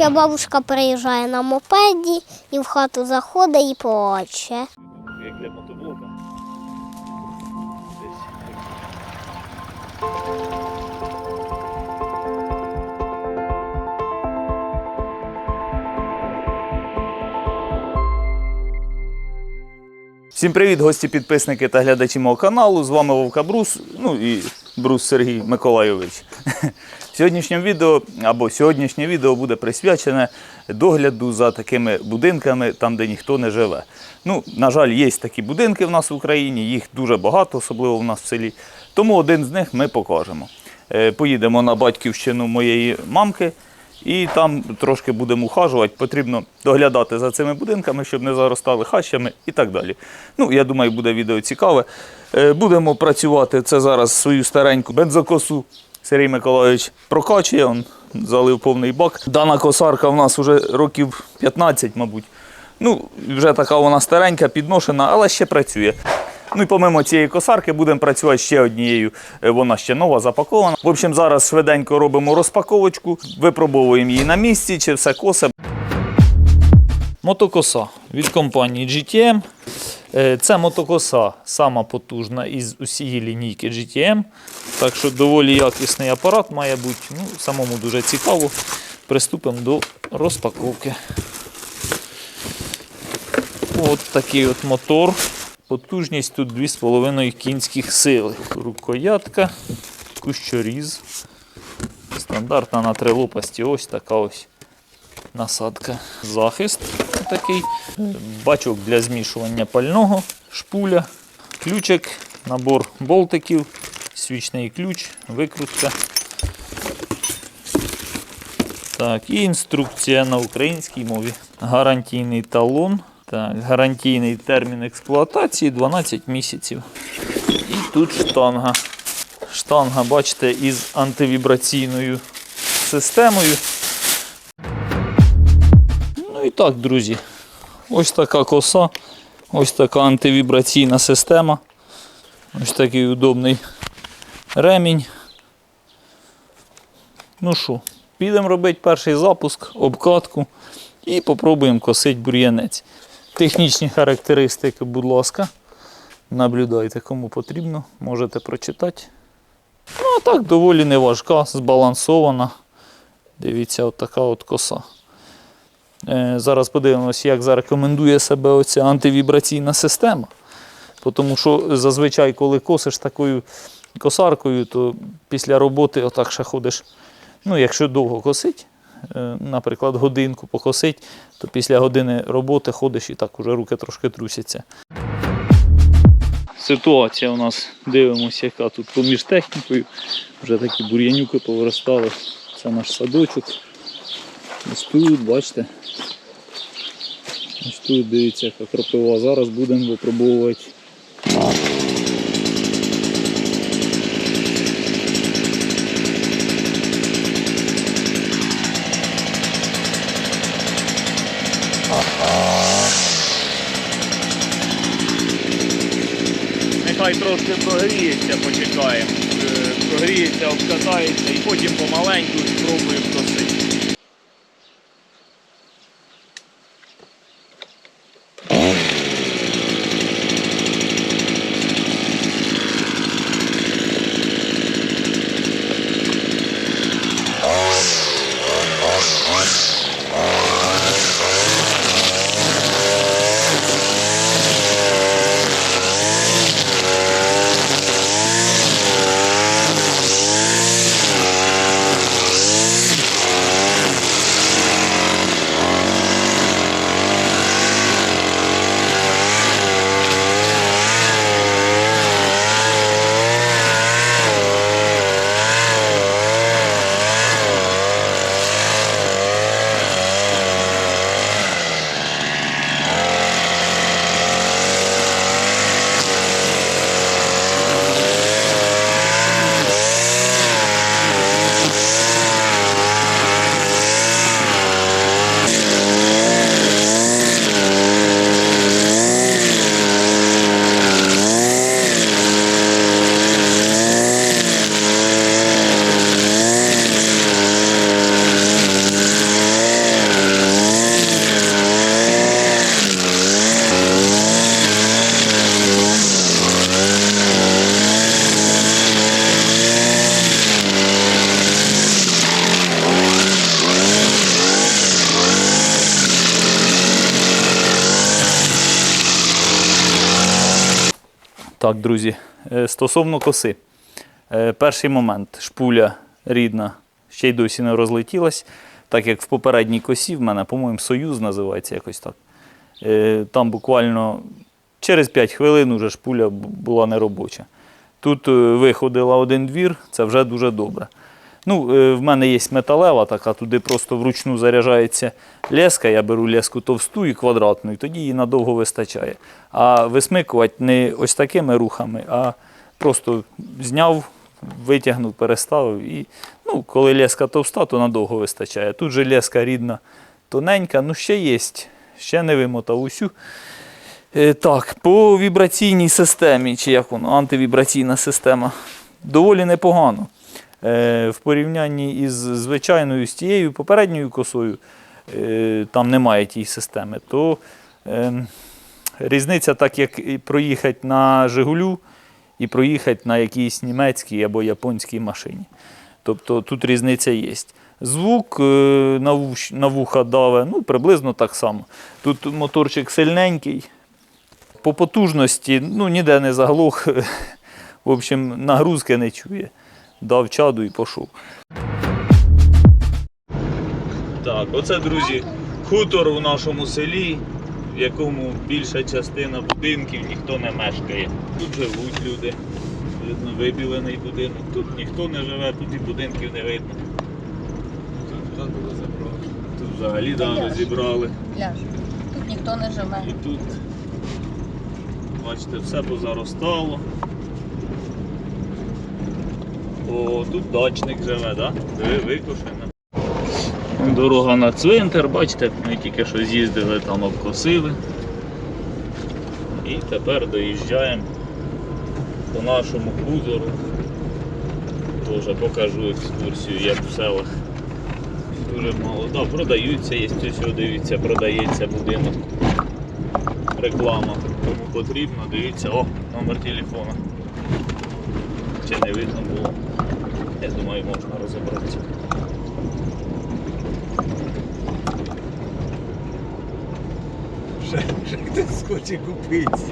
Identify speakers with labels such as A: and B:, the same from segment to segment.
A: Ще бабушка приїжджає на мопеді і в хату заходить і плаче.
B: Як для мотоблока. Всім привіт, гості, підписники та глядачі мого каналу. З вами Вовка Брус, ну і Брус Сергій Миколайович. Сьогоднішнє відео або сьогоднішнє відео буде присвячене догляду за такими будинками, там, де ніхто не живе. Ну, на жаль, є такі будинки в нас в Україні, їх дуже багато, особливо в нас в селі. Тому один з них ми покажемо. Е, Поїдемо на батьківщину моєї мамки. І там трошки будемо ухажувати. Потрібно доглядати за цими будинками, щоб не заростали хащами і так далі. Ну, я думаю, буде відео цікаве. Е, Будемо працювати це зараз свою стареньку бензокосу. Сергій Миколайович прокачує, он залив повний бак. Дана косарка в нас вже років 15, мабуть. Ну, вже така вона старенька, підношена, але ще працює. Ну і помимо цієї косарки будемо працювати ще однією. Е, Вона ще нова, запакована. В общем, зараз швиденько робимо розпаковочку, випробовуємо її на місці, чи все косе. Мотокоса від компанії GTM. Е, Це мотокоса сама потужна із усієї лінійки GTM. Так що доволі якісний апарат має бути. Ну, самому дуже цікаво. Приступимо до розпаковки. От такий от мотор. Потужність тут 2,5 кінських сили. Рукоятка, кущоріз. Стандартна на три лопасті. Ось така ось насадка. Захист такий. Бачок для змішування пального, шпуля, ключик, набор болтиків, свічний ключ, викрутка. Так, і інструкція на українській мові. Гарантійний талон. Так, гарантійний термін експлуатації 12 місяців. І тут штанга. Штанга, бачите, із антивібраційною системою. Ну і так, друзі. Ось така коса, ось така антивібраційна система. Ось такий удобний ремінь. Ну що, підемо робити перший запуск, обкатку і попробуємо косити бур'янець. Технічні характеристики, будь ласка, наблюдайте, кому потрібно, можете прочитати. Ну, а так, доволі неважка, збалансована. Дивіться, от така от коса. Е, Зараз подивимося, як зарекомендує себе оця антивібраційна система. Тому що зазвичай, коли косиш такою косаркою, то після роботи отак ще ходиш. Ну, якщо довго косить, наприклад, годинку покосить, то після години роботи ходиш і так уже руки трошки трусяться. Ситуація у нас дивимося, яка тут поміж технікою. Вже такі бур'янюки повиростали. Це наш садочок. Ось тут, бачите. Ось тут дивіться, яка кропива. Зараз будемо випробовувати. Обкатається і потім помаленьку спробуємо Так, друзі, е, стосовно коси. Е, Перший момент. Шпуля рідна ще й досі не розлетілась, так як в попередній косі в мене, по-моєму, Союз називається якось так. Е, Там буквально через 5 хвилин уже шпуля була неробоча. Тут виходила один двір, це вже дуже добре. Ну, е, в мене є металева така, туди просто вручну заряджається леска. Я беру леску товсту і квадратну, і тоді її надовго вистачає. А висмикувати не ось такими рухами, а просто зняв, витягнув, переставив. І ну, коли леска товста, то надовго вистачає. Тут же леска рідна тоненька, ну ще є, ще не вимотав усю. Е, Так, по вібраційній системі, чи як воно, антивібраційна система, доволі непогано. Е, В порівнянні із звичайною з тією попередньою косою, е, там немає тієї системи, то е, різниця так, як проїхати на Жигулю і проїхати на якійсь німецькій або японській машині. Тобто тут різниця є. Звук на вуха даве, ну, приблизно так само. Тут моторчик сильненький. По потужності ну, ніде не заглох. В общем, нагрузки не чує. Дав чаду і пішов. Так, оце, друзі, хутор у нашому селі, в якому більша частина будинків ніхто не мешкає. Тут живуть люди. Видно, вибілений будинок. Тут ніхто не живе, тут і будинків не видно. Тут взагалі давно зібрали.
C: Ляж. Тут ніхто не живе.
B: І тут, бачите, все позаростало. О, тут дачник живе, да? Диви, викошено. Дорога на цвинтар, бачите, ми тільки що з'їздили, там обкосили. І тепер доїжджаємо по нашому хузору. Тоже покажу екскурсію, як в селах. Дуже мало. Да, продаються, є ось дивіться, продається будинок. Реклама. Кому потрібно, дивіться, о, номер телефона. Чи не видно було? Я думаю, можна розібратися.
D: Ще, ще хтось хоче купити.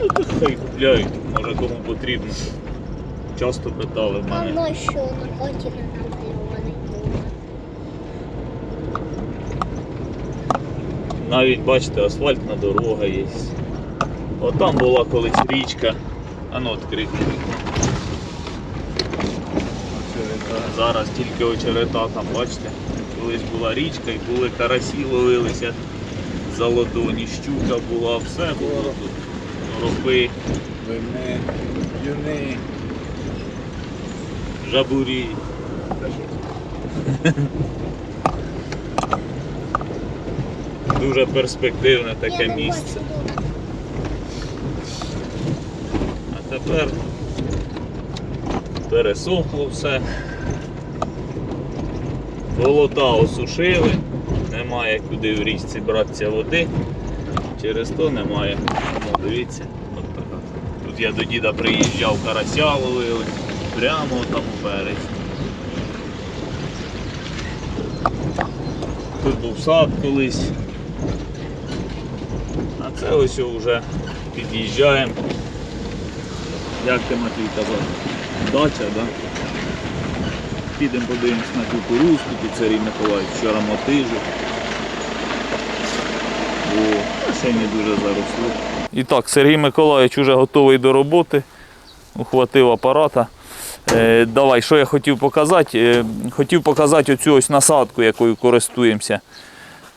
B: Ну, то хай купляють, може кому потрібно. Часто питали в
A: А
B: мене.
A: на що на хаті не намальований був?
B: Навіть бачите, асфальтна дорога є. От там була колись річка. А ну відкрити. Зараз тільки очерета там, бачите, колись була річка і були карасі ловилися, золотоні, щука була, все було тут. Ропи,
D: Вини, юни.
B: жабурі. Дуже перспективне таке місце. А тепер пересохло все. Болота осушили, немає куди в річці братися води, через то немає. Ну, дивіться, от така. Тут я до діда приїжджав, карася ловили, прямо там у березі. Тут був сад колись. А це ось вже під'їжджаємо. Як ти Матвій казав? Дача, так? Да? Підемо подивимось на кукурузку, тут Сергій Миколаївич вчора мотижив. Бо ще дуже заросло. І так, Сергій Миколаївич вже готовий до роботи. Ухватив апарата. Е, давай, що я хотів показати? Е, хотів показати оцю ось насадку, якою користуємося.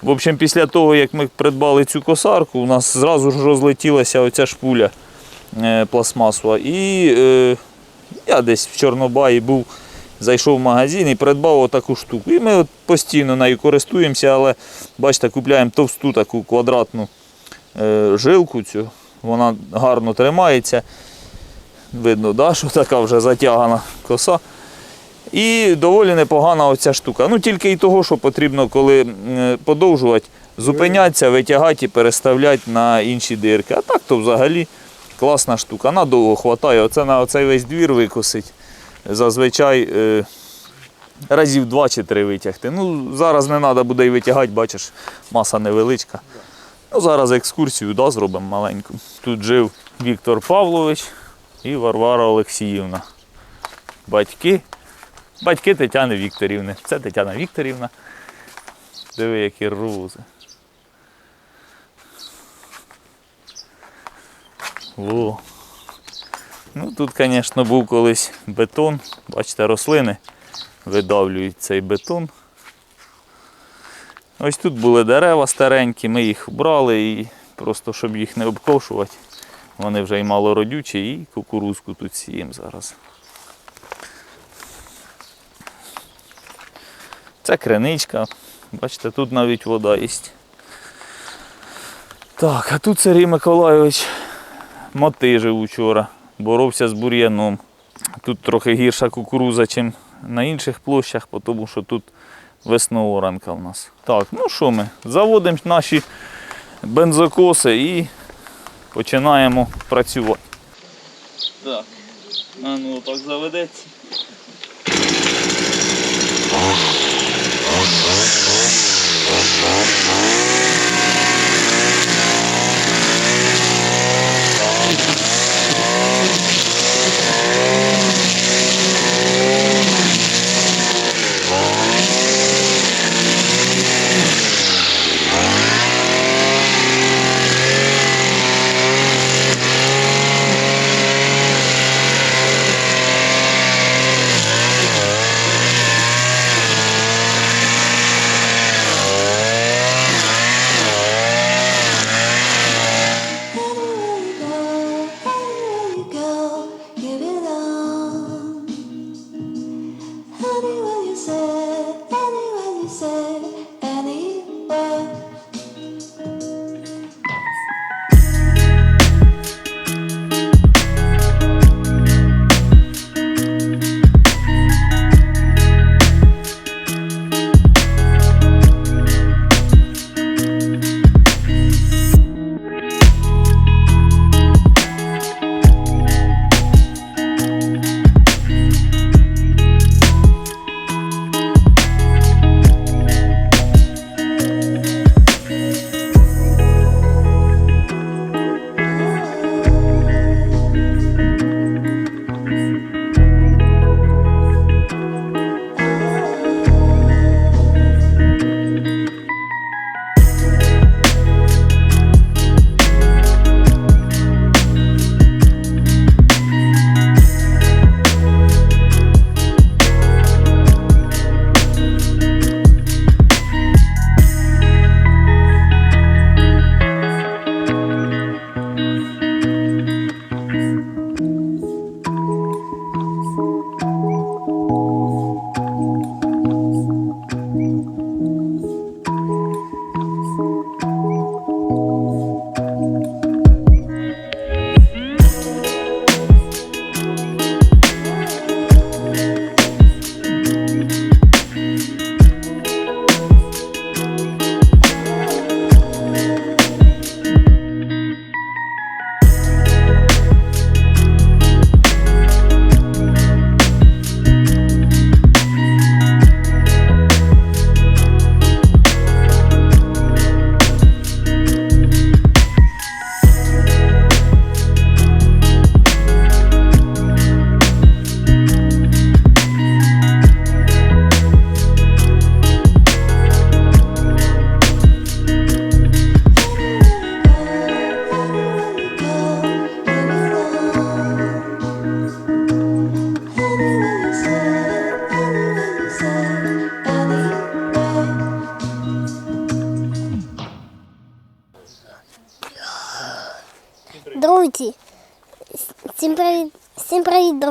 B: В общем, після того, як ми придбали цю косарку, у нас зразу ж розлетілася оця шпуля е, пластмасова. І е, я десь в Чорнобаї був, зайшов в магазин і придбав отаку штуку. І ми от постійно нею користуємося, але бачите, купляємо товсту таку квадратну е, жилку цю. Вона гарно тримається. Видно, да, що така вже затягана коса. І доволі непогана оця штука. Ну тільки і того, що потрібно, коли подовжувати, зупинятися, витягати і переставляти на інші дирки. А так то взагалі класна штука. Надовго хватає. Оце на оцей весь двір викосить. Зазвичай е, разів два чи три витягти. Ну, зараз не треба буде і витягати, бачиш, маса невеличка. Ну, зараз екскурсію да, зробимо маленьку. Тут жив Віктор Павлович і Варвара Олексіївна. Батьки. Батьки Тетяни Вікторівни. Це Тетяна Вікторівна. Диви, які рози. Во. Ну тут, звісно, був колись бетон. Бачите, рослини видавлюють цей бетон. Ось тут були дерева старенькі, ми їх брали і просто щоб їх не обкошувати. Вони вже й малородючі, і кукурузку тут сіємо зараз. Це криничка. Бачите, тут навіть вода є. Так, а тут Сергій Миколайович мотижив учора, боровся з бур'яном. Тут трохи гірша кукуруза, ніж на інших площах, тому що тут веснооранка в нас. Так, ну що ми? Заводимо наші бензокоси і починаємо працювати. Так, а ну так заведеться.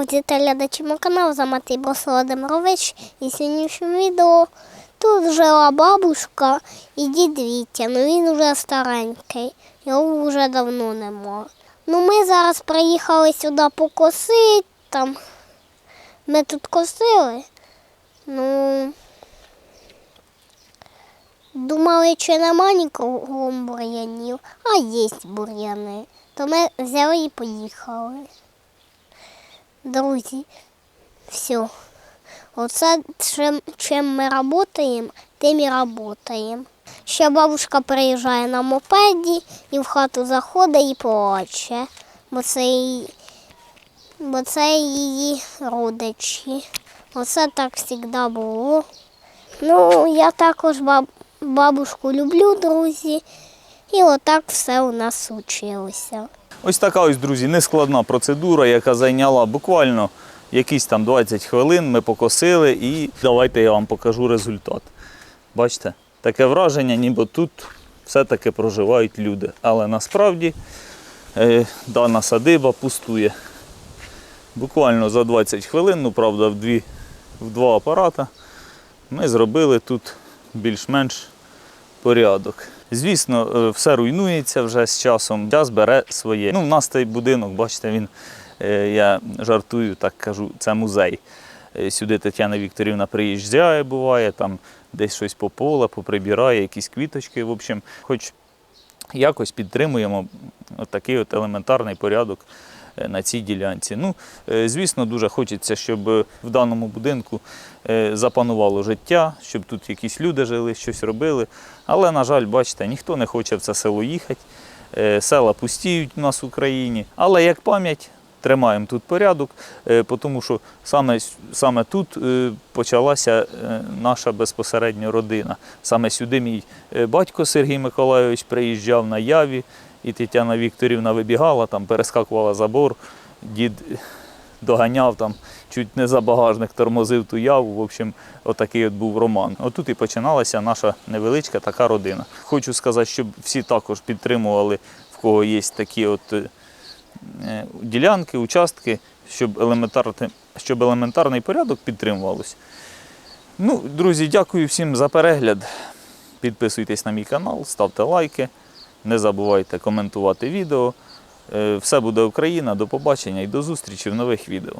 A: Друзі та глядачі мого каналу Заматий Брос Володимирович. І сьогоднішньому відео тут жила бабушка і дід Вітя, ну він вже старенький, його вже давно нема. Ну ми зараз приїхали сюди покосити, там ми тут косили. Ну думали, що нема нікого бур'янів, а є бур'яни. То ми взяли і поїхали. Друзі, все. Оце чим, чим ми працюємо, тим і працюємо. Ще бабушка приїжджає на мопеді і в хату заходить і плаче. бо це її, бо це її родичі. Оце так завжди було. Ну, я також баб, бабушку люблю, друзі. І отак все у нас случилося.
B: Ось така ось, друзі, нескладна процедура, яка зайняла буквально якісь там 20 хвилин. Ми покосили і давайте я вам покажу результат. Бачите, таке враження, ніби тут все-таки проживають люди. Але насправді е, дана садиба пустує. Буквально за 20 хвилин, ну правда, в, дві, в два апарата ми зробили тут більш-менш порядок. Звісно, е, все руйнується вже з часом, час бере своє. Ну, У нас цей будинок, бачите, він, е, я жартую, так кажу, це музей. Е, Сюди Тетяна Вікторівна приїжджає, буває, там десь щось по поле, поприбирає, якісь квіточки. В общем, хоч якось підтримуємо такий от елементарний порядок на цій ділянці. Ну, е, звісно, дуже хочеться, щоб е, в даному будинку е, запанувало життя, щоб тут якісь люди жили, щось робили. Але, на жаль, бачите, ніхто не хоче в це село їхати. Е, Села пустіють у нас в Україні. Але як пам'ять, тримаємо тут порядок, е, тому що саме, саме тут е, почалася е, наша безпосередньо родина. Саме сюди мій е, батько Сергій Миколайович приїжджав на яві, і Тетяна Вікторівна вибігала, там перескакувала забор, дід доганяв там, чуть не за багажник тормозив ту яву. В общем, отакий от був роман. Отут і починалася наша невеличка така родина. Хочу сказати, щоб всі також підтримували, в кого є такі от е, ділянки, участки, щоб, елементарний, щоб елементарний порядок підтримувалось. Ну, друзі, дякую всім за перегляд. Підписуйтесь на мій канал, ставте лайки, не забувайте коментувати відео. Е, Все буде Україна. До побачення і до зустрічі в нових відео.